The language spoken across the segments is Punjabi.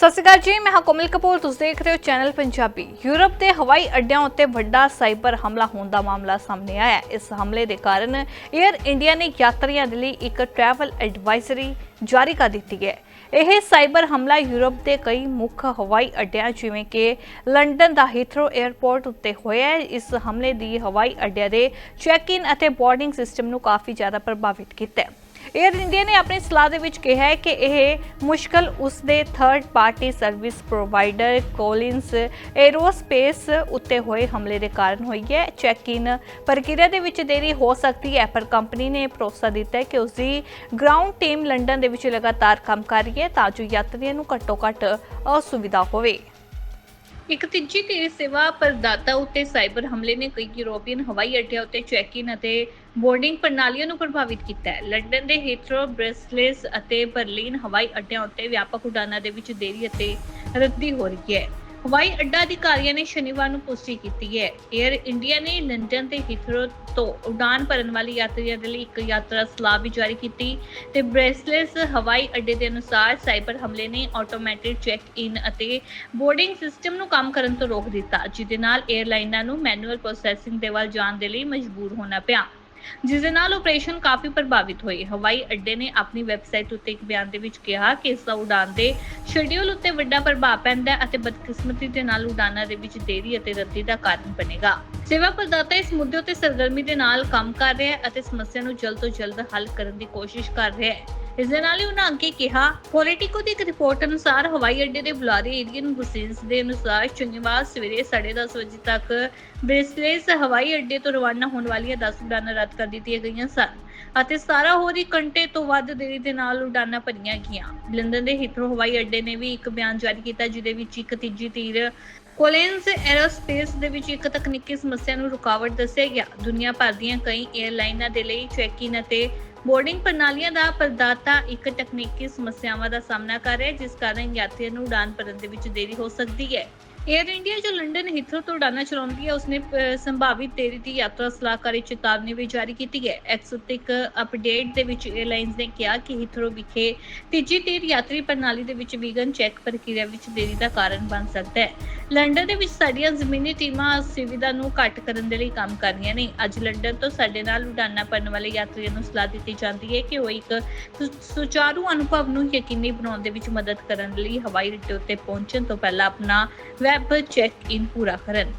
ਸਤਿ ਸ਼੍ਰੀ ਅਕਾਲ ਜੀ, ਮੈਂ ਹਾਂ ਕੋਮਲ ਕਪੂਰ। ਤੁਸੀਂ ਦੇਖ ਰਹੇ ਹੋ ਚੈਨਲ ਪੰਜਾਬੀ। ਯੂਰਪ ਦੇ ਹਵਾਈ ਅੱਡਿਆਂ ਉੱਤੇ ਵੱਡਾ ਸਾਈਬਰ ਹਮਲਾ ਹੋਣ ਦਾ ਮਾਮਲਾ ਸਾਹਮਣੇ ਆਇਆ ਹੈ। ਇਸ ਹਮਲੇ ਦੇ ਕਾਰਨ 에ਅਰ ਇੰਡੀਆ ਨੇ ਯਾਤਰੀਆਂ ਦੇ ਲਈ ਇੱਕ ਟਰੈਵਲ ਐਡਵਾਈਜ਼ਰੀ ਜਾਰੀ ਕਰ ਦਿੱਤੀ ਹੈ। ਇਹ ਸਾਈਬਰ ਹਮਲਾ ਯੂਰਪ ਦੇ ਕਈ ਮੁੱਖ ਹਵਾਈ ਅੱਡਿਆਂ, ਜਿਵੇਂ ਕਿ ਲੰਡਨ ਦਾ ਹੀਥਰੋ 에ਅਰਪੋਰਟ ਉੱਤੇ ਹੋਇਆ ਹੈ। ਇਸ ਹਮਲੇ ਦੀ ਹਵਾਈ ਅੱਡਿਆਂ ਦੇ ਚੈੱਕ-ਇਨ ਅਤੇ ਬੋਰਡਿੰਗ ਸਿਸਟਮ ਨੂੰ ਕਾਫੀ ਜ਼ਿਆਦਾ ਪ੍ਰਭਾਵਿਤ ਕੀਤਾ ਹੈ। 에ਅਰ ਇੰਡੀਆ ਨੇ ਆਪਣੀ ਸਲਾਹ ਦੇ ਵਿੱਚ ਕਿਹਾ ਹੈ ਕਿ ਇਹ ਮੁਸ਼ਕਲ ਉਸ ਦੇ third party service provider Collins Aerospace ਉੱਤੇ ਹੋਏ ਹਮਲੇ ਦੇ ਕਾਰਨ ਹੋਈ ਹੈ। ਚੈੱਕ-ਇਨ ਪ੍ਰਕਿਰਿਆ ਦੇ ਵਿੱਚ ਦੇਰੀ ਹੋ ਸਕਦੀ ਹੈ, ਪਰ ਕੰਪਨੀ ਨੇ ਭਰੋਸਾ ਦਿੱਤਾ ਹੈ ਕਿ ਉਸ ਦੀ ਗਰਾਊਂਡ ਟੀਮ ਲੰਡਨ ਦੇ ਵਿੱਚ ਲਗਾਤਾਰ ਕੰਮ ਕਰ ਰਹੀ ਹੈ ਤਾਂ ਜੋ ਯਾਤਰੀਆਂ ਨੂੰ ਘੱਟੋ-ਘੱਟ ਅਸੁਵਿਧਾ ਹੋਵੇ। ਇੱਕ ਤੀਜੀ ਧਿਰ ਸੇਵਾ ਪ੍ਰਦਾਤਾ ਉੱਤੇ ਸਾਈਬਰ ਹਮਲੇ ਨੇ ਕਈ ਯੂਰੋਪੀਅਨ ਹਵਾਈ ਅੱਡਿਆਂ ਉੱਤੇ ਚੈੱਕ-ਇਨ ਅਤੇ ਬੋਰਡਿੰਗ ਪ੍ਰਣਾਲੀਆਂ ਨੂੰ ਪ੍ਰਭਾਵਿਤ ਕੀਤਾ ਹੈ। ਲੰਡਨ ਦੇ ਹੀਥਰੋ, ਬ੍ਰੈਸਲੇਸ ਅਤੇ ਬਰਲਿਨ ਹਵਾਈ ਅੱਡਿਆਂ ਉੱਤੇ ਵਿਆਪਕ ਉਡਾਨਾਂ ਦੇ ਵਿੱਚ ਦੇਰੀ ਅਤੇ ਰੱਦੀ ਹੋ ਰਹੀ ਹੈ। ਹਵਾਈ ਅੱਡਾ ਅਧਿਕਾਰੀਆਂ ਨੇ ਸ਼ਨੀਵਾਰ ਨੂੰ ਪੁਸ਼ਟੀ ਕੀਤੀ ਹੈ। 에ਅਰ ਇੰਡੀਆ ਨੇ ਲੰਡਨ ਤੇ ਹੀਥਰੋ ਤੋਂ ਉਡਾਨ ਭਰਨ ਵਾਲੇ ਯਾਤਰੀਆਂ ਦੇ ਲਈ ਇੱਕ ਯਾਤਰਾ ਸਲਾਹ ਵੀ ਜਾਰੀ ਕੀਤੀ ਤੇ ਬ੍ਰੈਸਲੇਸ ਹਵਾਈ ਅੱਡੇ ਦੇ ਅਨੁਸਾਰ ਸਾਈਬਰ ਹਮਲੇ ਨੇ ਆਟੋਮੈਟਿਕ ਚੈੱਕ ਇਨ ਅਤੇ ਬੋਰਡਿੰਗ ਸਿਸਟਮ ਨੂੰ ਕੰਮ ਕਰਨ ਤੋਂ ਰੋਕ ਦਿੱਤਾ, ਜਿਹਦੇ ਨਾਲ 에ਅਰਲਾਈਨਾਂ ਨੂੰ ਮੈਨੂਅਲ ਪ੍ਰੋਸੈਸਿੰਗ ਦੇ ਵੱਲ ਜਾਣ ਦੇ ਲਈ ਮਜਬੂਰ ਹੋਣਾ ਪਿਆ। ਜਿਸ ਦੇ ਨਾਲ ਆਪਰੇਸ਼ਨ ਕਾਫੀ ਪ੍ਰਭਾਵਿਤ ਹੋਏ ਹਵਾਈ ਅੱਡੇ ਨੇ ਆਪਣੀ ਵੈਬਸਾਈਟ ਉੱਤੇ ਇੱਕ ਬਿਆਨ ਦੇ ਵਿੱਚ ਕਿਹਾ ਕਿ ਇਸ ਦਾ ਉਡਾਨ ਦੇ ਸ਼ਡਿਊਲ ਉੱਤੇ ਵੱਡਾ ਪ੍ਰਭਾਵ ਪੈਂਦਾ ਹੈ ਅਤੇ ਬਦਕਿਸਮਤੀ ਦੇ ਨਾਲ ਉਡਾਨਾਂ ਦੇ ਵਿੱਚ ਦੇਰੀ ਅਤੇ ਰੱਦੀ ਦਾ ਕਾਰਨ ਬਣੇਗਾ। ਸੇਵਾ ਪ੍ਰਦਾਤਾ ਇਸ ਮੁੱਦੇ ਉੱਤੇ ਸਰਗਰਮੀ ਦੇ ਨਾਲ ਕੰਮ ਕਰ ਰਿਹਾ ਹੈ ਅਤੇ ਸਮੱਸਿਆ ਨੂੰ ਜਲਦ ਤੋਂ ਜਲਦ ਹੱਲ ਕਰਨ ਦੀ ਕੋਸ਼ਿਸ਼ ਕਰ ਰਿਹਾ ਹੈ। ਇਸ ਦੇ ਨਾਲ ਹੀ ਉਹਨਾਂ ਅੱਗੇ ਕਿਹਾ ਪੋਲੀਟਿਕੋ ਦੀ ਇੱਕ ਰਿਪੋਰਟ ਅਨੁਸਾਰ ਹਵਾਈ ਅੱਡੇ ਦੇ ਬੁਲਾਰੇ ਏਰੀਅਨ ਬੁਸਿੰਸ ਦੇ ਅਨੁਸਾਰ ਸ਼ਨੀਵਾਰ ਸਵੇਰੇ 10:30 ਵਜੇ ਤੱਕ ਬ੍ਰਿਸਲੇਸ ਹਵਾਈ ਅੱਡੇ ਤੋਂ ਰਵਾਨਾ ਹੋਣ ਵਾਲੀਆਂ 10 ਉਡਾਨਾਂ ਰੱਦ ਕਰ ਦਿੱਤੀਆਂ ਗਈਆਂ ਸਨ ਅਤੇ 17 ਹੋਰ ਹੀ ਘੰਟੇ ਤੋਂ ਵੱਧ ਦੇਰੀ ਦੇ ਨਾਲ ਉਡਾਨਾਂ ਭਰੀਆਂ ਗਈਆਂ। ਲੰਡਨ ਦੇ ਹੀਥਰੋ ਹਵਾਈ ਅੱਡੇ ਨੇ ਵੀ ਇੱਕ ਬਿਆਨ ਜਾਰੀ ਕੀਤਾ, ਜਿਹਦੇ ਵਿੱਚ ਇੱਕ ਤੀਜੀ ਤੀਰ ਕੋਲਿੰਸ ਐਰੋਸਪੇਸ ਦੇ ਵਿੱਚ ਇੱਕ ਤਕਨੀਕੀ ਸਮੱਸਿਆ ਨੂੰ ਰੁਕਾਵਟ ਦੱਸਿਆ ਗਿਆ। ਦੁਨੀਆ ਭਰ ਦੀਆਂ ਕਈ 에ਅਰਲਾਈਨਾਂ ਦੇ ਲਈ ਚੈੱਕ-ਇਨ ਅਤੇ ਬੋਰਡਿੰਗ ਪ੍ਰਣਾਲੀਆਂ ਦਾ ਪ੍ਰਦਾਤਾ ਇੱਕ ਤਕਨੀਕੀ ਸਮੱਸਿਆਵਾਂ ਦਾ ਸਾਹਮਣਾ ਕਰ ਰਿਹਾ ਹੈ, ਜਿਸ ਕਾਰਨ ਯਾਤਰੀਆਂ ਨੂੰ ਉਡਾਨ ਭਰਨ ਦੇ ਵਿੱਚ ਦੇਰੀ ਹੋ ਸਕਦੀ ਹੈ। 에ਅਰ ਇੰਡੀਆ ਜੋ ਲੰਡਨ ਹੀਥਰੋ ਤੋਂ ਉਡਾਨਾਂ ਚਲਾਉਂਦੀ ਹੈ, ਉਸਨੇ ਸੰਭਾਵਿਤ ਦੇਰੀ ਦੀ ਯਾਤਰਾ ਸਲਾਹਕਾਰੀ ਚੇਤਾਵਨੀ ਵੀ ਜਾਰੀ ਕੀਤੀ ਹੈ। ਐਕਸ ਉੱਤੇ ਇੱਕ ਅਪਡੇਟ ਦੇ ਵਿੱਚ 에ਅਰਲਾਈਨਸ ਨੇ ਕਿਹਾ ਕਿ ਹੀਥਰੋ ਵਿਖੇ ਤੀਜੀ ਤੀਰ ਯਾਤਰੀ ਪ੍ਰਣਾਲੀ ਦੇ ਵਿੱਚ ਵੀਗਨ ਚੈੱਕ ਪ੍ਰਕਿਰਿਆ ਵਿੱਚ ਦੇਰੀ ਦਾ ਕਾਰਨ ਬਣ ਸਕਦਾ ਹੈ। ਲੰਡਨ ਦੇ ਵਿੱਚ ਸਾਡੀਆਂ ਜ਼ਮੀਨੀ ਟੀਮਾਂ ਸੁਵਿਧਾ ਨੂੰ ਘੱਟ ਕਰਨ ਦੇ ਲਈ ਕੰਮ ਕਰ ਰਹੀਆਂ ਨੇ। ਅੱਜ ਲੰਡਨ ਤੋਂ ਸਾਡੇ ਨਾਲ ਉਡਾਨਾਂ ਭਰਨ ਵਾਲੇ ਯਾਤਰੀਆਂ ਨੂੰ ਸਲਾਹ ਦਿੱਤੀ ਜਾਂਦੀ ਹੈ ਕਿ ਉਹ ਇੱਕ ਸੁਚਾਰੂ ਅਨੁਭਵ ਨੂੰ ਯਕੀਨੀ ਬਣਾਉਣ ਦੇ ਵਿੱਚ ਮਦਦ ਕਰਨ ਲਈ ਹਵਾਈ ਅੱਡੇ ਉੱਤੇ ਪਹੁੰਚਣ ਤੋਂ ਪਹਿਲਾਂ ਆਪਣਾ ਵੈਬ ਚੈੱਕ ਇਨ ਪੂਰਾ ਕਰਨ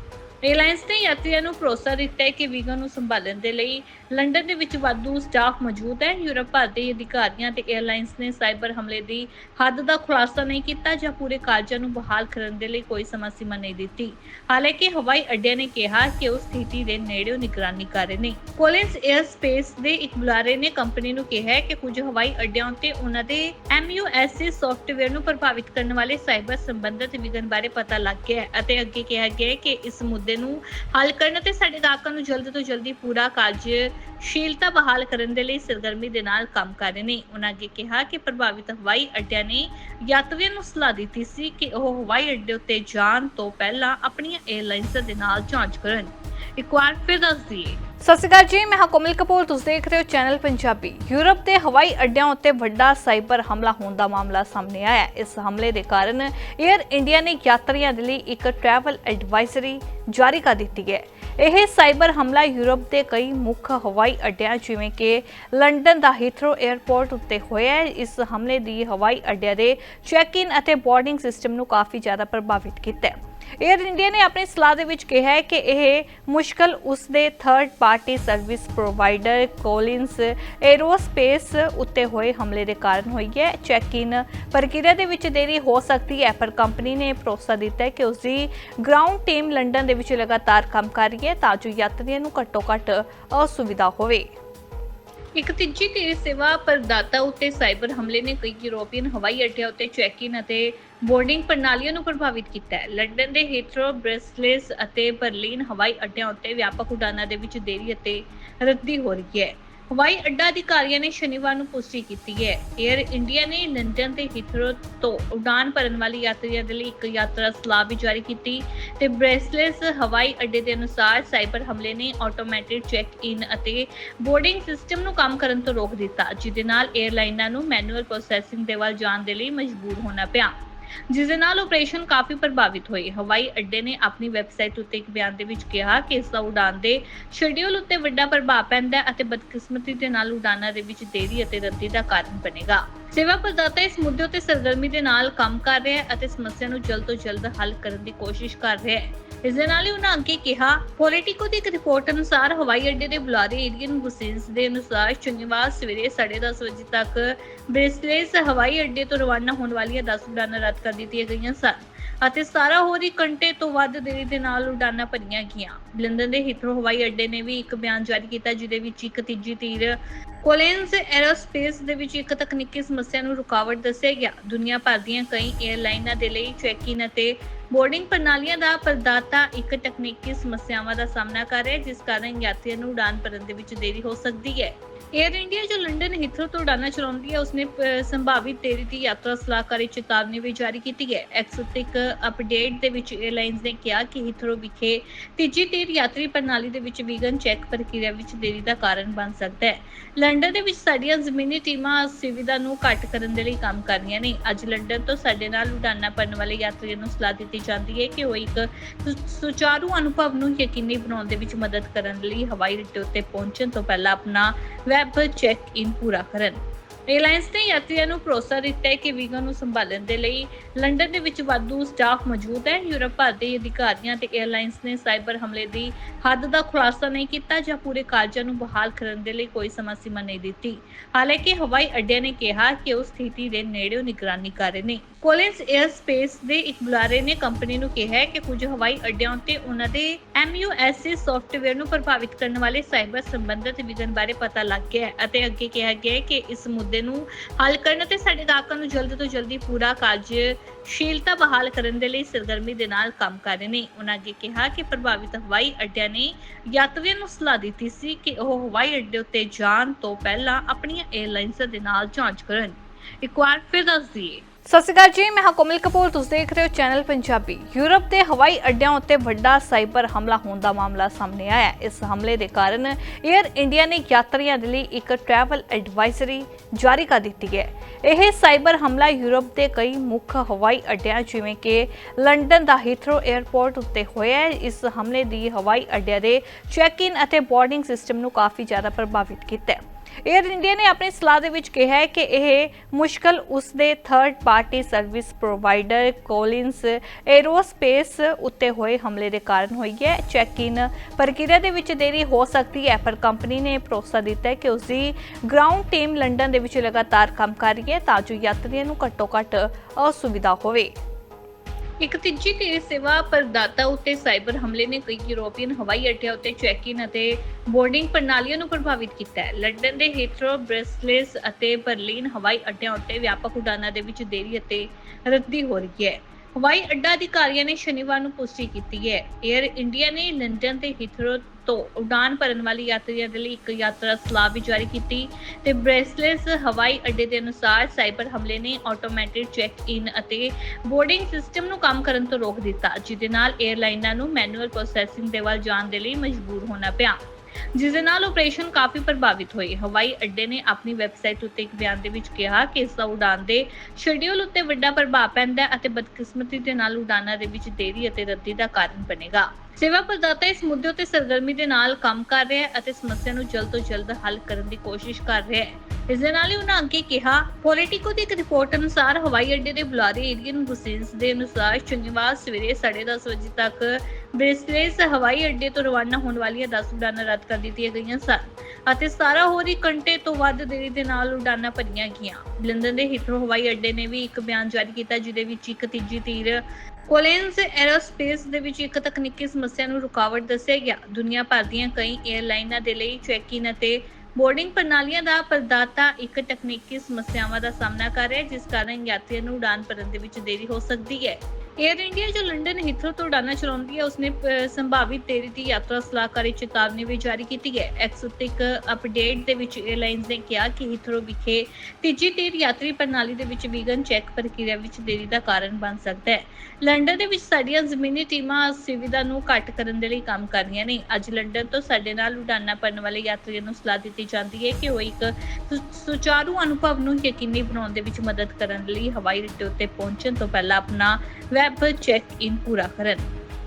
ਏਅਰਲਾਈਨਸ ਨੇ ਯਾਤਰੀਆਂ ਨੂੰ ਭਰੋਸਾ ਦਿੱਤਾ ਹੈ ਕਿ ਵੀਗਨ ਨੂੰ ਸੰਭਾਲਣ ਦੇ ਲਈ ਲੰਡਨ ਦੇ ਵਿੱਚ ਵਾਧੂ ਸਟਾਫ ਮੌਜੂਦ ਹੈ। ਯੂਰਪ ਭਰ ਦੇ ਅਧਿਕਾਰੀਆਂ ਤੇ ਏਅਰਲਾਈਨਸ ਨੇ ਸਾਈਬਰ ਹਮਲੇ ਦੀ ਹੱਦ ਦਾ ਖੁਲਾਸਾ ਨਹੀਂ ਕੀਤਾ ਜਾਂ ਪੂਰੇ ਕਾਰਜਾਂ ਨੂੰ ਬਹਾਲ ਕਰਨ ਦੇ ਲਈ ਕੋਈ ਸਮਾਂ ਸੀਮਾ ਨਹੀਂ ਦਿੱਤੀ। ਹਾਲਾਂਕਿ ਹਵਾਈ ਅੱਡਿਆਂ ਨੇ ਕਿਹਾ ਕਿ ਉਹ ਸਥਿਤੀ ਦੇ ਨੇੜਿਓਂ ਨਿਗਰਾਨੀ ਕਰ ਰਹੇ ਨੇ। ਕੋਲਿੰਸ 에ਅਰ ਸਪੇਸ ਦੇ ਇੱਕ ਬੁਲਾਰੇ ਨੇ ਕੰਪਨੀ ਨੂੰ ਕਿਹਾ ਕਿ ਕੁਝ ਹਵਾਈ ਅੱਡਿਆਂ ਉੱਤੇ ਉਹਨਾਂ ਦੇ MUSC ਸੌਫਟਵੇਅਰ ਨੂੰ ਪ੍ਰਭਾਵਿਤ ਕਰਨ ਵਾਲੇ ਸਾਈਬਰ ਸੰਬੰਧਿਤ ਵਿਘਨ ਬਾਰੇ ਪਤਾ ਲੱਗ ਗਿਆ ਅਤੇ ਅੱਗੇ ਕਿਹਾ ਗਿਆ ਕਿ ਇਸ ਮੁੱਦੇ ਨੂੰ ਹੱਲ ਕਰਨ ਅਤੇ ਸਾਡੇ ਗਾਹਕਾਂ ਨੂੰ ਜਲਦ ਤੋਂ ਜਲਦੀ ਪੂਰਾ ਕਾਰਜਸ਼ੀਲਤਾ ਬਹਾਲ ਕਰਨ ਦੇ ਲਈ ਸਰਗਰਮੀ ਦੇ ਨਾਲ ਕੰਮ ਕਰ ਰਹੇ ਨੇ। ਉਹਨਾਂ ਅੱਗੇ ਕਿਹਾ ਕਿ ਪ੍ਰਭਾਵਿਤ ਹਵਾਈ ਅੱਡਿਆਂ ਨੇ ਯਾਤਰੀਆਂ ਨੂੰ ਸਲਾਹ ਦਿੱਤੀ ਸੀ ਕਿ ਉਹ ਹਵਾਈ ਅੱਡੇ ਉੱਤੇ ਜਾਣ ਤੋਂ ਪਹਿਲਾਂ ਆਪਣੀਆਂ 에ਅਰਲਾਈਨਸ ਦੇ ਨਾਲ ਜਾਂਚ ਕਰਨ। ਇੱਕ ਵਾਰ ਫਿਰ ਦੱਸ ਦਈਏ। ਸਤਿ ਸ਼੍ਰੀ ਅਕਾਲ ਜੀ, ਮੈਂ ਹਾਂ ਕੋਮਲ ਕਪੂਰ। ਤੁਸੀਂ ਦੇਖ ਰਹੇ ਹੋ ਚੈਨਲ ਪੰਜਾਬੀ। ਯੂਰਪ ਦੇ ਹਵਾਈ ਅੱਡਿਆਂ ਉੱਤੇ ਵੱਡਾ ਸਾਈਬਰ ਹਮਲਾ ਹੋਣ ਦਾ ਮਾਮਲਾ ਸਾਹਮਣੇ ਆਇਆ ਇਸ ਹਮਲੇ ਦੇ ਕਾਰਨ 에ਅਰ ਇੰਡੀਆ ਨੇ ਯਾਤਰੀਆਂ ਦੇ ਲਈ ਇੱਕ ਟਰੈਵਲ ਐਡਵਾਈਜ਼ਰੀ ਜਾਰੀ ਕਰ ਦਿੱਤੀ ਹੈ। ਇਹ ਸਾਈਬਰ ਹਮਲਾ ਯੂਰਪ ਦੇ ਕਈ ਮੁੱਖ ਹਵਾਈ ਅੱਡਿਆਂ, ਜਿਵੇਂ ਕਿ ਲੰਡਨ ਦਾ ਹੀਥਰੋ 에ਅਰਪੋਰਟ ਉੱਤੇ ਹੋਇਆ ਹੈ। ਇਸ ਹਮਲੇ ਦੀ ਹਵਾਈ ਅੱਡਿਆਂ ਦੇ ਚੈੱਕ-ਇਨ ਅਤੇ ਬੋਰਡਿੰਗ ਸਿਸਟਮ ਨੂੰ ਕਾਫੀ ਜ਼ਿਆਦਾ ਪ੍ਰਭਾਵਿਤ ਕੀਤਾ ਹੈ। 에ਅਰ ਇੰਡੀਆ ਨੇ ਆਪਣੀ ਸਲਾਹ ਦੇ ਵਿੱਚ ਕਿਹਾ ਹੈ ਕਿ ਇਹ ਮੁਸ਼ਕਲ ਉਸ ਦੇ third party service provider Collins Aerospace ਉੱਤੇ ਹੋਏ ਹਮਲੇ ਦੇ ਕਾਰਨ ਹੋਈ ਹੈ। ਚੈੱਕ-ਇਨ ਪ੍ਰਕਿਰਿਆ ਦੇ ਵਿੱਚ ਦੇਰੀ ਹੋ ਸਕਦੀ ਹੈ, ਪਰ ਕੰਪਨੀ ਨੇ ਭਰੋਸਾ ਦਿੱਤਾ ਹੈ ਕਿ ਉਸ ਦੀ ਗਰਾਊਂਡ ਟੀਮ ਲੰਡਨ ਦੇ ਵਿੱਚ ਲਗਾਤਾਰ ਕੰਮ ਕਰ ਰਹੀ ਹੈ ਤਾਂ ਜੋ ਯਾਤਰੀਆਂ ਨੂੰ ਘੱਟੋ-ਘੱਟ ਅਸੁਵਿਧਾ ਹੋਵੇ। ਇੱਕ ਤੀਜੀ ਧਿਰ ਸੇਵਾ ਪ੍ਰਦਾਤਾ ਉੱਤੇ ਸਾਈਬਰ ਹਮਲੇ ਨੇ ਕਈ ਯੂਰੋਪੀਅਨ ਹਵਾਈ ਅੱਡਿਆਂ ਉੱਤੇ ਚੈੱਕ-ਇਨ ਅਤੇ ਬੋਰਡਿੰਗ ਪ੍ਰਣਾਲੀਆਂ ਨੂੰ ਪ੍ਰਭਾਵਿਤ ਕੀਤਾ ਹੈ। ਲੰਡਨ ਦੇ ਹੀਥਰੋ ਬ੍ਰਿਸਲੇਸ ਅਤੇ ਬਰਲਿਨ ਹਵਾਈ ਅੱਡਿਆਂ ਉੱਤੇ ਵਿਆਪਕ ਉਡਾਨਾਂ ਦੇ ਵਿੱਚ ਦੇਰੀ ਅਤੇ ਰੱਦੀ ਹੋ ਰਹੀ ਹੈ। ਹਵਾਈ ਅੱਡਾ ਅਧਿਕਾਰੀਆਂ ਨੇ ਸ਼ਨੀਵਾਰ ਨੂੰ ਪੁਸ਼ਟੀ ਕੀਤੀ ਹੈ। 에ਅਰ ਇੰਡੀਆ ਨੇ ਲੰਡਨ ਤੇ ਹੀਥਰੋ ਤੋਂ ਉਡਾਨ ਭਰਨ ਵਾਲੇ ਯਾਤਰੀਆਂ ਦੇ ਲਈ ਇੱਕ ਯਾਤਰਾ ਸਲਾਹ ਵੀ ਜਾਰੀ ਕੀਤੀ ਤੇ ਬ੍ਰੈਸਲੇਸ ਹਵਾਈ ਅੱਡੇ ਦੇ ਅਨੁਸਾਰ ਸਾਈਬਰ ਹਮਲੇ ਨੇ ਆਟੋਮੈਟਿਕ ਚੈੱਕ ਇਨ ਅਤੇ ਬੋਰਡਿੰਗ ਸਿਸਟਮ ਨੂੰ ਕੰਮ ਕਰਨ ਤੋਂ ਰੋਕ ਦਿੱਤਾ, ਜਿਹਦੇ ਨਾਲ 에ਅਰਲਾਈਨਾਂ ਨੂੰ ਮੈਨੂਅਲ ਪ੍ਰੋਸੈਸਿੰਗ ਦੇ ਵੱਲ ਜਾਣ ਦੇ ਲਈ ਮਜਬੂਰ ਹੋਣਾ ਪਿਆ। ਜਿਸ ਦੇ ਨਾਲ ਆਪਰੇਸ਼ਨ ਕਾਫੀ ਪ੍ਰਭਾਵਿਤ ਹੋਏ ਹਵਾਈ ਅੱਡੇ ਨੇ ਆਪਣੀ ਵੈਬਸਾਈਟ ਉੱਤੇ ਇੱਕ ਬਿਆਨ ਦੇ ਵਿੱਚ ਕਿਹਾ ਕਿ ਇਸ ਦਾ ਉਡਾਨ ਦੇ ਸ਼ਡਿਊਲ ਉੱਤੇ ਵੱਡਾ ਪ੍ਰਭਾਵ ਪੈਂਦਾ ਹੈ ਅਤੇ ਬਦਕਿਸਮਤੀ ਦੇ ਨਾਲ ਉਡਾਨਾਂ ਦੇ ਵਿੱਚ ਦੇਰੀ ਅਤੇ ਰੱਦੀ ਦਾ ਕਾਰਨ ਬਣੇਗਾ। ਸੇਵਾ ਪ੍ਰਦਾਤਾ ਇਸ ਮੁੱਦੇ ਉੱਤੇ ਸਰਗਰਮੀ ਦੇ ਨਾਲ ਕੰਮ ਕਰ ਰਿਹਾ ਹੈ ਅਤੇ ਸਮੱਸਿਆ ਨੂੰ ਜਲਦ ਤੋਂ ਜਲਦ ਹੱਲ ਕਰਨ ਦੀ ਕੋਸ਼ਿਸ਼ ਕਰ ਰਿਹਾ ਹੈ। ਇਸ ਦੇ ਨਾਲ ਹੀ ਉਹਨਾਂ ਅੱਗੇ ਕਿਹਾ ਪੋਲੀਟਿਕੋ ਦੀ ਇੱਕ ਰਿਪੋਰਟ ਅਨੁਸਾਰ ਹਵਾਈ ਅੱਡੇ ਦੇ ਬੁਲਾਰੇ ਏਰੀਅਨ ਗੁਸੇਂਸ ਦੇ ਅਨੁਸਾਰ ਸ਼ਨੀਵਾਰ ਸਵੇਰੇ 10:30 ਵਜੇ ਤੱਕ ਬ੍ਰਿਸਲੇਸ ਹਵਾਈ ਅੱਡੇ ਤੋਂ ਰਵਾਨਾ ਹੋਣ ਵਾਲੀਆਂ 10 ਉਡਾਨਾਂ ਰੱਦ ਕਰ ਦਿੱਤੀਆਂ ਗਈਆਂ ਸਨ ਅਤੇ 17 ਹੋਰ ਹੀ ਘੰਟੇ ਤੋਂ ਵੱਧ ਦੇਰੀ ਦੇ ਨਾਲ ਉਡਾਨਾਂ ਭਰੀਆਂ ਗਈਆਂ। ਲੰਡਨ ਦੇ ਹੀਥਰੋ ਹਵਾਈ ਅੱਡੇ ਨੇ ਵੀ ਇੱਕ ਬਿਆਨ ਜਾਰੀ ਕੀਤਾ ਜਿਹਦੇ ਵਿੱਚ ਇੱਕ ਤੀਜੀ ਧਿਰ ਕੋਲਿੰਸ ਐਰੋਸਪੇਸ ਦੇ ਵਿੱਚ ਇੱਕ ਤਕਨੀਕੀ ਸਮੱਸਿਆ ਨੂੰ ਰੁਕਾਵਟ ਦੱਸਿਆ ਗਿਆ। ਦੁਨੀਆ ਭਰ ਦੀਆਂ ਕਈ 에ਅਰਲਾਈਨਾਂ ਦੇ ਲਈ ਚੈੱਕ-ਇਨ ਅਤੇ ਬੋਰਡਿੰਗ ਪ੍ਰਣਾਲੀਆਂ ਦਾ ਪ੍ਰਦਾਤਾ ਇੱਕ ਤਕਨੀਕੀ ਸਮੱਸਿਆਵਾਂ ਦਾ ਸਾਹਮਣਾ ਕਰ ਰਿਹਾ ਹੈ, ਜਿਸ ਕਾਰਨ ਯਾਤਰੀਆਂ ਨੂੰ ਉਡਾਨ ਭਰਨ ਦੇ ਵਿੱਚ ਦੇਰੀ ਹੋ ਸਕਦੀ ਹੈ। 에ਅਰ ਇੰਡੀਆ ਜੋ ਲੰਡਨ ਹੀਥਰੋ ਤੋਂ ਉਡਾਨਾਂ ਚਲਾਉਂਦੀ ਹੈ, ਉਸਨੇ ਸੰਭਾਵਿਤ ਦੇਰੀ ਦੀ ਯਾਤਰਾ ਸਲਾਹਕਾਰੀ ਚੇਤਾਵਨੀ ਵੀ ਜਾਰੀ ਕੀਤੀ ਹੈ। ਐਕਸ ਉੱਤੇ ਇੱਕ ਅਪਡੇਟ ਦੇ ਵਿੱਚ 에ਅਰਲਾਈਨਸ ਨੇ ਕਿਹਾ ਕਿ ਹੀਥਰੋ ਵਿਖੇ ਤੀਜੀ ਧਿਰ ਯਾਤਰੀ ਪ੍ਰਣਾਲੀ ਦੇ ਵਿੱਚ ਵੀਗਨ ਚੈੱਕ ਪ੍ਰਕਿਰਿਆ ਵਿੱਚ ਦੇਰੀ ਦਾ ਕਾਰਨ ਬਣ ਸਕਦਾ ਹੈ। ਲੰਡਨ ਦੇ ਵਿੱਚ ਸਾਡੀਆਂ ਜ਼ਮੀਨੀ ਟੀਮਾਂ ਸੁਵਿਧਾ ਨੂੰ ਘੱਟ ਕਰਨ ਦੇ ਲਈ ਕੰਮ ਕਰ ਰਹੀਆਂ ਨੇ। ਅੱਜ ਲੰਡਨ ਤੋਂ ਸਾਡੇ ਨਾਲ ਉਡਾਨਾਂ ਭਰਨ ਵਾਲੇ ਯਾਤਰੀਆਂ ਨੂੰ ਸਲਾਹ ਦਿੱਤੀ ਜਾਂਦੀ ਹੈ ਕਿ ਉਹ ਇੱਕ ਸੁਚਾਰੂ ਅਨੁਭਵ ਨੂੰ ਯਕੀਨੀ ਬਣਾਉਣ ਦੇ ਵਿੱਚ ਮਦਦ ਕਰਨ ਲਈ ਹਵਾਈ ਅੱਡੇ ਉੱਤੇ ਪਹੁੰਚਣ ਤੋਂ ਪਹਿਲਾਂ ਆਪਣਾ ਵੈਬ ਚੈੱਕ ਇਨ ਪੂਰਾ ਕਰਨ। ਏਅਰਲਾਈਨਸ ਨੇ ਯਾਤਰੀਆਂ ਨੂੰ ਭਰੋਸਾ ਦਿੱਤਾ ਹੈ ਕਿ ਵੀਗਨ ਨੂੰ ਸੰਭਾਲਣ ਦੇ ਲਈ ਲੰਡਨ ਦੇ ਵਿੱਚ ਵਾਧੂ ਸਟਾਫ ਮੌਜੂਦ ਹੈ। ਯੂਰਪ ਭਰ ਦੇ ਅਧਿਕਾਰੀਆਂ ਤੇ ਏਅਰਲਾਈਨਸ ਨੇ ਸਾਈਬਰ ਹਮਲੇ ਦੀ ਹੱਦ ਦਾ ਖੁਲਾਸਾ ਨਹੀਂ ਕੀਤਾ ਜਾਂ ਪੂਰੇ ਕਾਰਜਾਂ ਨੂੰ ਬਹਾਲ ਕਰਨ ਦੇ ਲਈ ਕੋਈ ਸਮਾਂ ਸੀਮਾ ਨਹੀਂ ਦਿੱਤੀ। ਹਾਲਾਂਕਿ ਹਵਾਈ ਅੱਡਿਆਂ ਨੇ ਕਿਹਾ ਕਿ ਉਹ ਸਥਿਤੀ ਦੇ ਨੇੜਿਓਂ ਨਿਗਰਾਨੀ ਕਰ ਰਹੇ ਨੇ। ਕੋਲਿੰਸ 에ਅਰ ਸਪੇਸ ਦੇ ਇੱਕ ਬੁਲਾਰੇ ਨੇ ਕੰਪਨੀ ਨੂੰ ਕਿਹਾ ਕਿ ਕੁਝ ਹਵਾਈ ਅੱਡਿਆਂ ਉੱਤੇ ਉਹਨਾਂ ਦੇ MUSC ਸੌਫਟਵੇਅਰ ਨੂੰ ਪ੍ਰਭਾਵਿਤ ਕਰਨ ਵਾਲੇ ਸਾਈਬਰ ਸੰਬੰਧਿਤ ਵਿਘਨ ਬਾਰੇ ਪਤਾ ਲੱਗ ਗਿਆ ਹੈ ਅਤੇ ਅੱਗੇ ਕਿਹਾ ਗਿਆ ਹੈ ਕਿ ਇਸ ਮੁੱਦੇ ਨੂੰ ਹੱਲ ਕਰਨ ਅਤੇ ਸਾਡੇ ਗਾਹਕਾਂ ਨੂੰ ਜਲਦ ਤੋਂ ਜਲਦੀ ਪੂਰਾ ਕਾਰਜਸ਼ੀਲਤਾ ਬਹਾਲ ਕਰਨ ਦੇ ਲਈ ਸਰਗਰਮੀ ਦੇ ਨਾਲ ਕੰਮ ਕਰ ਰਹੇ ਨੇ। ਉਹਨਾਂ ਅੱਗੇ ਕਿਹਾ ਕਿ ਪ੍ਰਭਾਵਿਤ ਹਵਾਈ ਅੱਡਿਆਂ ਨੇ ਯਾਤਰੀਆਂ ਨੂੰ ਸਲਾਹ ਦਿੱਤੀ ਸੀ ਕਿ ਉਹ ਹਵਾਈ ਅੱਡੇ ਉੱਤੇ ਜਾਣ ਤੋਂ ਪਹਿਲਾਂ ਆਪਣੀਆਂ 에ਅਰਲਾਈਨਸ ਦੇ ਨਾਲ ਜਾਂਚ ਕਰਨ। ਇੱਕ ਵਾਰ ਫਿਰ ਦੱਸ ਦਈਏ ਸਤਿ ਸ਼੍ਰੀ ਅਕਾਲ ਜੀ, ਮੈਂ ਹਾਂ ਕੋਮਲ ਕਪੂਰ। ਤੁਸੀਂ ਦੇਖ ਰਹੇ ਹੋ ਚੈਨਲ ਪੰਜਾਬੀ। ਯੂਰਪ ਦੇ ਹਵਾਈ ਅੱਡਿਆਂ ਉੱਤੇ ਵੱਡਾ ਸਾਈਬਰ ਹਮਲਾ ਹੋਣ ਦਾ ਮਾਮਲਾ ਸਾਹਮਣੇ ਆਇਆ ਹੈ। ਇਸ ਹਮਲੇ ਦੇ ਕਾਰਨ 에ਅਰ ਇੰਡੀਆ ਨੇ ਯਾਤਰੀਆਂ ਦੇ ਲਈ ਇੱਕ ਟਰੈਵਲ ਐਡਵਾਈਜ਼ਰੀ ਜਾਰੀ ਕਰ ਦਿੱਤੀ ਹੈ। ਇਹ ਸਾਈਬਰ ਹਮਲਾ ਯੂਰਪ ਦੇ ਕਈ ਮੁੱਖ ਹਵਾਈ ਅੱਡਿਆਂ, ਜਿਵੇਂ ਕਿ ਲੰਡਨ ਦਾ ਹੀਥਰੋ 에ਅਰਪੋਰਟ ਉੱਤੇ ਹੋਇਆ ਹੈ। ਇਸ ਹਮਲੇ ਦੀ ਹਵਾਈ ਅੱਡਿਆਂ ਦੇ ਚੈੱਕ-ਇਨ ਅਤੇ ਬੋਰਡਿੰਗ ਸਿਸਟਮ ਨੂੰ ਕਾਫੀ ਜ਼ਿਆਦਾ ਪ੍ਰਭਾਵਿਤ ਕੀਤਾ ਹੈ। 에ਅਰ ਇੰਡੀਆ ਨੇ ਆਪਣੀ ਸਲਾਹ ਦੇ ਵਿੱਚ ਕਿਹਾ ਹੈ ਕਿ ਇਹ ਮੁਸ਼ਕਲ ਉਸ ਦੇ third party service provider Collins Aerospace ਉੱਤੇ ਹੋਏ ਹਮਲੇ ਦੇ ਕਾਰਨ ਹੋਈ ਹੈ। ਚੈੱਕ-ਇਨ ਪ੍ਰਕਿਰਿਆ ਦੇ ਵਿੱਚ ਦੇਰੀ ਹੋ ਸਕਦੀ ਹੈ, ਪਰ ਕੰਪਨੀ ਨੇ ਭਰੋਸਾ ਦਿੱਤਾ ਹੈ ਕਿ ਉਸ ਦੀ ਗਰਾਊਂਡ ਟੀਮ ਲੰਡਨ ਦੇ ਵਿੱਚ ਲਗਾਤਾਰ ਕੰਮ ਕਰ ਰਹੀ ਹੈ ਤਾਂ ਜੋ ਯਾਤਰੀਆਂ ਨੂੰ ਘੱਟੋ-ਘੱਟ ਅਸੁਵਿਧਾ ਹੋਵੇ। ਇੱਕ ਤੀਜੀ ਧਿਰ ਸੇਵਾ ਪ੍ਰਦਾਤਾ ਉੱਤੇ ਸਾਈਬਰ ਹਮਲੇ ਨੇ ਕਈ ਯੂਰੋਪੀਅਨ ਹਵਾਈ ਅੱਡਿਆਂ ਉੱਤੇ ਚੈੱਕ-ਇਨ ਅਤੇ ਬੋਰਡਿੰਗ ਪ੍ਰਣਾਲੀਆਂ ਨੂੰ ਪ੍ਰਭਾਵਿਤ ਕੀਤਾ ਹੈ। ਲੰਡਨ ਦੇ ਹੀਥਰੋ ਬ੍ਰੈਸਲੇਸ ਅਤੇ ਬਰਲਿਨ ਹਵਾਈ ਅੱਡਿਆਂ ਉੱਤੇ ਵਿਆਪਕ ਉਡਾਨਾਂ ਦੇ ਵਿੱਚ ਦੇਰੀ ਅਤੇ ਰੱਦੀ ਹੋ ਰਹੀ ਹੈ। ਹਵਾਈ ਅੱਡਾ ਅਧਿਕਾਰੀਆਂ ਨੇ ਸ਼ਨੀਵਾਰ ਨੂੰ ਪੁਸ਼ਟੀ ਕੀਤੀ ਹੈ। 에ਅਰ ਇੰਡੀਆ ਨੇ ਲੰਡਨ ਤੇ ਹਿਥਰੋ ਤੋਂ ਉਡਾਨ ਭਰਨ ਵਾਲੇ ਯਾਤਰੀਆਂ ਦੇ ਲਈ ਇੱਕ ਯਾਤਰਾ ਸਲਾਹ ਵੀ ਜਾਰੀ ਕੀਤੀ ਤੇ ਬ੍ਰੈਸਲੇਸ ਹਵਾਈ ਅੱਡੇ ਦੇ ਅਨੁਸਾਰ ਸਾਈਬਰ ਹਮਲੇ ਨੇ ਆਟੋਮੈਟਿਡ ਚੈੱਕ-ਇਨ ਅਤੇ ਬੋਰਡਿੰਗ ਸਿਸਟਮ ਨੂੰ ਕੰਮ ਕਰਨ ਤੋਂ ਰੋਕ ਦਿੱਤਾ, ਜਿਹਦੇ ਨਾਲ 에ਅਰਲਾਈਨਾਂ ਨੂੰ ਮੈਨੂਅਲ ਪ੍ਰੋਸੈਸਿੰਗ ਦੇ ਵੱਲ ਜਾਣ ਦੇ ਲਈ ਮਜਬੂਰ ਹੋਣਾ ਪਿਆ। ਜਿਸ ਦੇ ਨਾਲ ਆਪਰੇਸ਼ਨ ਕਾਫੀ ਪ੍ਰਭਾਵਿਤ ਹੋਏ ਹਵਾਈ ਅੱਡੇ ਨੇ ਆਪਣੀ ਵੈਬਸਾਈਟ ਉੱਤੇ ਇੱਕ ਬਿਆਨ ਦੇ ਵਿੱਚ ਕਿਹਾ ਕਿ ਇਸ ਦਾ ਉਡਾਨ ਦੇ ਸ਼ਡਿਊਲ ਉੱਤੇ ਵੱਡਾ ਪ੍ਰਭਾਵ ਪੈਂਦਾ ਹੈ ਅਤੇ ਬਦਕਿਸਮਤੀ ਦੇ ਨਾਲ ਉਡਾਨਾਂ ਦੇ ਵਿੱਚ ਦੇਰੀ ਅਤੇ ਰੱਦੀ ਦਾ ਕਾਰਨ ਬਣੇਗਾ। ਸੇਵਾ ਪ੍ਰਦਾਤਾ ਇਸ ਮੁੱਦੇ ਉੱਤੇ ਸਰਗਰਮੀ ਦੇ ਨਾਲ ਕੰਮ ਕਰ ਰਿਹਾ ਹੈ ਅਤੇ ਸਮੱਸਿਆ ਨੂੰ ਜਲਦ ਤੋਂ ਜਲਦ ਹੱਲ ਕਰਨ ਦੀ ਕੋਸ਼ਿਸ਼ ਕਰ ਰਿਹਾ ਹੈ। ਇਸ ਦੇ ਨਾਲ ਹੀ ਉਹਨਾਂ ਅੱਗੇ ਕਿਹਾ ਪੋਲੀਟਿਕੋ ਦੀ ਇੱਕ ਰਿਪੋਰਟ ਅਨੁਸਾਰ ਹਵਾਈ ਅੱਡੇ ਦੇ ਬੁਲਾਰੇ ਏਰੀਅਨ ਗੁਸੇਂਸ ਦੇ ਅਨੁਸਾਰ ਸ਼ਨੀਵਾਰ ਸਵੇਰੇ 10:30 ਵਜੇ ਤੱਕ ਬ੍ਰਿਸਲੇਸ ਹਵਾਈ ਅੱਡੇ ਤੋਂ ਰਵਾਨਾ ਹੋਣ ਵਾਲੀਆਂ 10 ਉਡਾਨਾਂ ਰੱਦ ਕਰ ਦਿੱਤੀਆਂ ਗਈਆਂ ਸਨ ਅਤੇ 17 ਹੋਰ ਹੀ ਘੰਟੇ ਤੋਂ ਵੱਧ ਦੇਰੀ ਦੇ ਨਾਲ ਉਡਾਨਾਂ ਭਰੀਆਂ ਗਈਆਂ। ਲੰਡਨ ਦੇ ਹੀਥਰੋ ਹਵਾਈ ਅੱਡੇ ਨੇ ਵੀ ਇੱਕ ਬਿਆਨ ਜਾਰੀ ਕੀਤਾ, ਜਿਹਦੇ ਵਿੱਚ ਇੱਕ ਤੀਜੀ ਧਿਰ ਕੋਲਿੰਸ ਐਰੋਸਪੇਸ ਦੇ ਵਿੱਚ ਇੱਕ ਤਕਨੀਕੀ ਸਮੱਸਿਆ ਨੂੰ ਰੁਕਾਵਟ ਦੱਸਿਆ ਗਿਆ। ਦੁਨੀਆ ਭਰ ਦੀਆਂ ਕਈ 에ਅਰਲਾਈਨਾਂ ਦੇ ਲਈ ਚੈੱਕ-ਇਨ ਅਤੇ ਬੋਰਡਿੰਗ ਪ੍ਰਣਾਲੀਆਂ ਦਾ ਪ੍ਰਦਾਤਾ ਇੱਕ ਤਕਨੀਕੀ ਸਮੱਸਿਆਵਾਂ ਦਾ ਸਾਹਮਣਾ ਕਰ ਰਿਹਾ ਹੈ, ਜਿਸ ਕਾਰਨ ਯਾਤਰੀਆਂ ਨੂੰ ਉਡਾਨ ਭਰਨ ਦੇ ਵਿੱਚ ਦੇਰੀ ਹੋ ਸਕਦੀ ਹੈ। 에ਅਰ ਇੰਡੀਆ ਜੋ ਲੰਡਨ ਹੀਥਰੋ ਤੋਂ ਉਡਾਨਾਂ ਚਲਾਉਂਦੀ ਹੈ, ਉਸਨੇ ਸੰਭਾਵਿਤ ਦੇਰੀ ਦੀ ਯਾਤਰਾ ਸਲਾਹਕਾਰੀ ਚੇਤਾਵਨੀ ਵੀ ਜਾਰੀ ਕੀਤੀ ਹੈ। ਐਕਸ ਉੱਤੇ ਇੱਕ ਅਪਡੇਟ ਦੇ ਵਿੱਚ 에ਅਰਲਾਈਨਸ ਨੇ ਕਿਹਾ ਕਿ ਹੀਥਰੋ ਵਿਖੇ ਤੀਜੀ ਤੀਰ ਯਾਤਰੀ ਪ੍ਰਣਾਲੀ ਦੇ ਵਿੱਚ ਵੀਗਨ ਚੈੱਕ ਪ੍ਰਕਿਰਿਆ ਵਿੱਚ ਦੇਰੀ ਦਾ ਕਾਰਨ ਬਣ ਸਕਦਾ ਹੈ। ਲੰਡਨ ਦੇ ਵਿੱਚ ਸਾਡੀਆਂ ਜ਼ਮੀਨੀ ਟੀਮਾਂ ਸੁਵਿਧਾ ਨੂੰ ਘੱਟ ਕਰਨ ਦੇ ਲਈ ਕੰਮ ਕਰ ਰਹੀਆਂ ਨੇ। ਅੱਜ ਲੰਡਨ ਤੋਂ ਸਾਡੇ ਨਾਲ ਉਡਾਨਾਂ ਭਰਨ ਵਾਲੇ ਯਾਤਰੀਆਂ ਨੂੰ ਸਲਾਹ ਦਿੱਤੀ ਜਾਂਦੀ ਹੈ ਕਿ ਉਹ ਇੱਕ ਸੁਚਾਰੂ ਅਨੁਭਵ ਨੂੰ ਯਕੀਨੀ ਬਣਾਉਣ ਦੇ ਵਿੱਚ ਮਦਦ ਕਰਨ ਲਈ ਹਵਾਈ ਅੱਡੇ ਉੱਤੇ ਪਹੁੰਚਣ ਤੋਂ ਪਹਿਲਾਂ ਆਪਣਾ ਵੈਬ ਚੈੱਕ ਇਨ ਪੂਰਾ ਕਰਨ।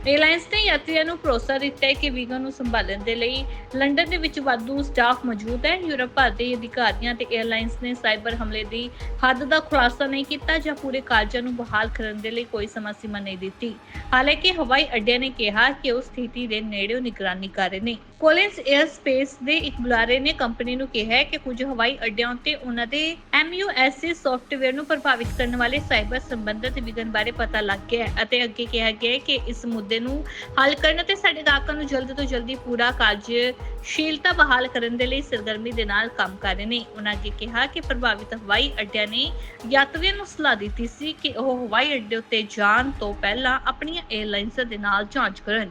에ਅਰਲਾਈਨਸ ਨੇ ਯਾਤਰੀਆਂ ਨੂੰ ਭਰੋਸਾ ਦਿੱਤਾ ਹੈ ਕਿ ਵੀਗਨ ਨੂੰ ਸੰਭਾਲਣ ਦੇ ਲਈ ਲੰਡਨ ਦੇ ਵਿੱਚ ਵਾਧੂ ਸਟਾਫ ਮੌਜੂਦ ਹੈ। ਯੂਰਪ ਭਰ ਦੇ ਅਧਿਕਾਰੀਆਂ ਤੇ 에ਅਰਲਾਈਨਸ ਨੇ ਸਾਈਬਰ ਹਮਲੇ ਦੀ ਹੱਦ ਦਾ ਖੁਲਾਸਾ ਨਹੀਂ ਕੀਤਾ ਜਾਂ ਪੂਰੇ ਕਾਰਜਾਂ ਨੂੰ ਬਹਾਲ ਕਰਨ ਦੇ ਲਈ ਕੋਈ ਸਮਾਂ ਸੀਮਾ ਨਹੀਂ ਦਿੱਤੀ। ਹਾਲਾਂਕਿ ਹਵਾਈ ਅੱਡਿਆਂ ਨੇ ਕਿਹਾ ਕਿ ਉਹ ਸਥਿਤੀ ਦੇ ਨੇੜਿਓਂ ਨਿਗਰਾਨੀ ਕਰ ਰਹੇ ਨੇ। ਕੋਲਿੰਸ 에ਅਰਸਪੇਸ ਦੇ ਇੱਕ ਬੁਲਾਰੇ ਨੇ ਕੰਪਨੀ ਨੂੰ ਕਿਹਾ ਹੈ ਕਿ ਕੁਝ ਹਵਾਈ ਅੱਡਿਆਂ ਉੱਤੇ ਉਹਨਾਂ ਦੇ MUSC ਸੌਫਟਵੇਅਰ ਨੂੰ ਪ੍ਰਭਾਵਿਤ ਕਰਨ ਵਾਲੇ ਸਾਈਬਰ ਸੰਬੰਧਿਤ ਵਿਘਨ ਬਾਰੇ ਪਤਾ ਲੱਗ ਗਿਆ ਹੈ ਅਤੇ ਅੱਗੇ ਕਿਹਾ ਗਿਆ ਹੈ ਕਿ ਇਸ ਮੁੱਦੇ ਨੂੰ ਹੱਲ ਕਰਨ ਅਤੇ ਸਾਡੇ ਗਾਹਕਾਂ ਨੂੰ ਜਲਦ ਤੋਂ ਜਲਦੀ ਪੂਰਾ ਕਾਰਜਸ਼ੀਲਤਾ ਬਹਾਲ ਕਰਨ ਦੇ ਲਈ ਸਰਗਰਮੀ ਦੇ ਨਾਲ ਕੰਮ ਕਰ ਰਹੇ ਨੇ। ਉਹਨਾਂ ਅੱਗੇ ਕਿਹਾ ਕਿ ਪ੍ਰਭਾਵਿਤ ਹਵਾਈ ਅੱਡਿਆਂ ਨੇ ਯਾਤਰੀਆਂ ਨੂੰ ਸਲਾਹ ਦਿੱਤੀ ਸੀ ਕਿ ਉਹ ਹਵਾਈ ਅੱਡੇ ਉੱਤੇ ਜਾਣ ਤੋਂ ਪਹਿਲਾਂ ਆਪਣੀਆਂ 에ਅਰਲਾਈਨਸ ਦੇ ਨਾਲ ਜਾਂਚ ਕਰਨ।